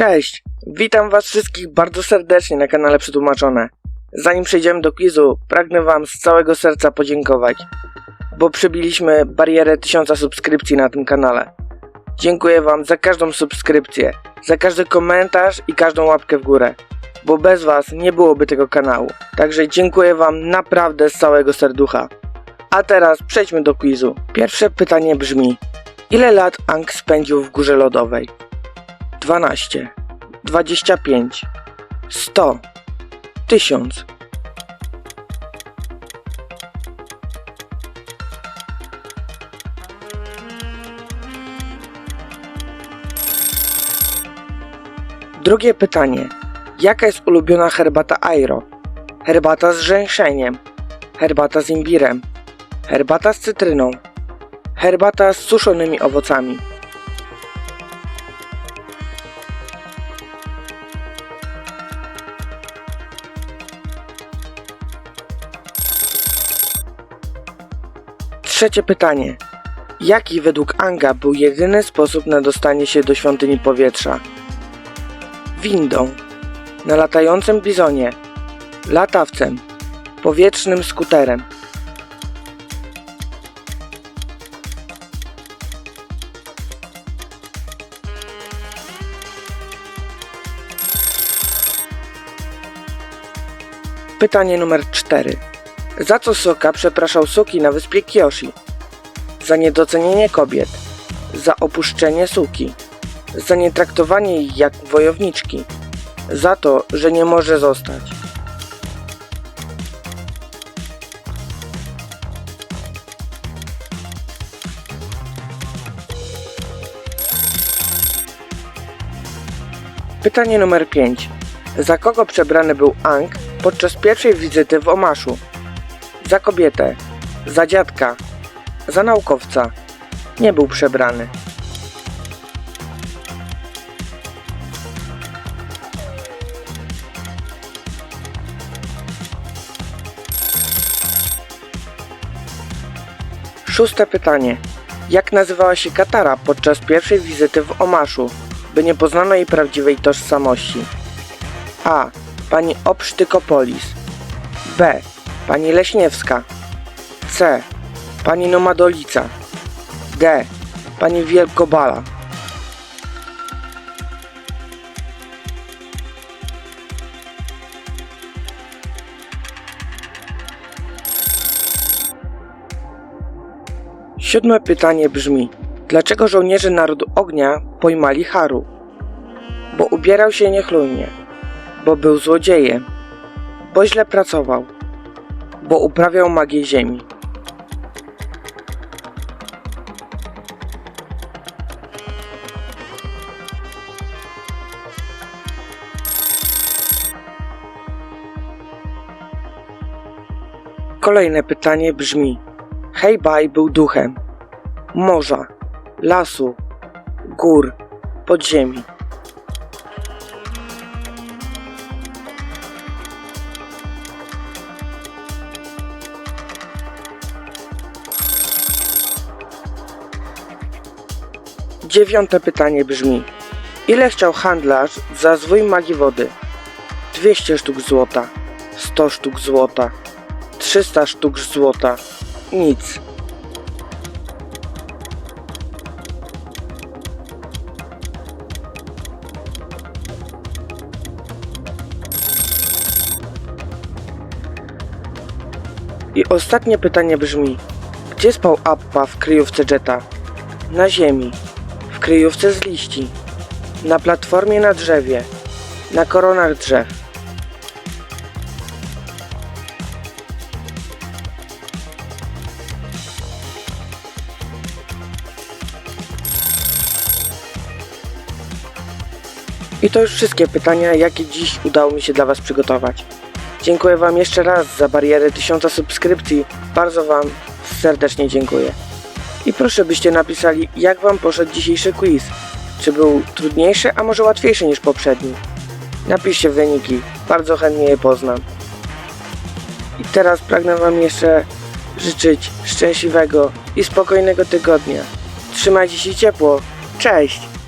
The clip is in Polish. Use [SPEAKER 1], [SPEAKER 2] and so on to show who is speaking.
[SPEAKER 1] Cześć! Witam Was wszystkich bardzo serdecznie na kanale Przetłumaczone. Zanim przejdziemy do quizu, pragnę Wam z całego serca podziękować, bo przebiliśmy barierę 1000 subskrypcji na tym kanale. Dziękuję Wam za każdą subskrypcję, za każdy komentarz i każdą łapkę w górę, bo bez Was nie byłoby tego kanału. Także dziękuję Wam naprawdę z całego serducha. A teraz przejdźmy do quizu. Pierwsze pytanie brzmi: Ile lat Ang spędził w Górze Lodowej? 12, 25, 100, 1000. Drugie pytanie. Jaka jest ulubiona herbata Airo? Herbata z żeńszeniem, herbata z imbirem, herbata z cytryną, herbata z suszonymi owocami. Trzecie pytanie. Jaki według Anga był jedyny sposób na dostanie się do świątyni powietrza? Windą, na latającym bizonie, latawcem, powietrznym skuterem. Pytanie numer 4. Za co Soka przepraszał Suki na wyspie Kyoshi? Za niedocenienie kobiet, za opuszczenie Suki, za nietraktowanie jej jak wojowniczki, za to, że nie może zostać. Pytanie numer 5. Za kogo przebrany był Ang podczas pierwszej wizyty w Omaszu? Za kobietę, za dziadka, za naukowca. Nie był przebrany. Szóste pytanie. Jak nazywała się Katara podczas pierwszej wizyty w Omaszu, by nie poznano jej prawdziwej tożsamości? A. Pani Obsztykopolis. B. Pani Leśniewska. C. Pani Nomadolica. D. Pani Wielkobala. Siódme pytanie brzmi: Dlaczego żołnierze narodu ognia pojmali Haru? Bo ubierał się niechlujnie, bo był złodziejem, bo źle pracował, bo uprawiał magię ziemi. Kolejne pytanie brzmi: Hejbaj był duchem morza, lasu, gór, podziemi. Dziewiąte pytanie brzmi: Ile chciał handlarz za zwój magii wody? 200 sztuk złota, 100 sztuk złota, 300 sztuk złota, nic. I ostatnie pytanie brzmi: Gdzie spał Appa w kryjówce Jetta? Na ziemi, kryjówce z liści, na platformie na drzewie, na koronach drzew. I to już wszystkie pytania, jakie dziś udało mi się dla Was przygotować. Dziękuję Wam jeszcze raz za barierę 1000 subskrypcji. Bardzo Wam serdecznie dziękuję. I proszę byście napisali, jak Wam poszedł dzisiejszy quiz. Czy był trudniejszy, a może łatwiejszy niż poprzedni? Napiszcie wyniki, bardzo chętnie je poznam. I teraz pragnę Wam jeszcze życzyć szczęśliwego i spokojnego tygodnia. Trzymajcie się ciepło. Cześć!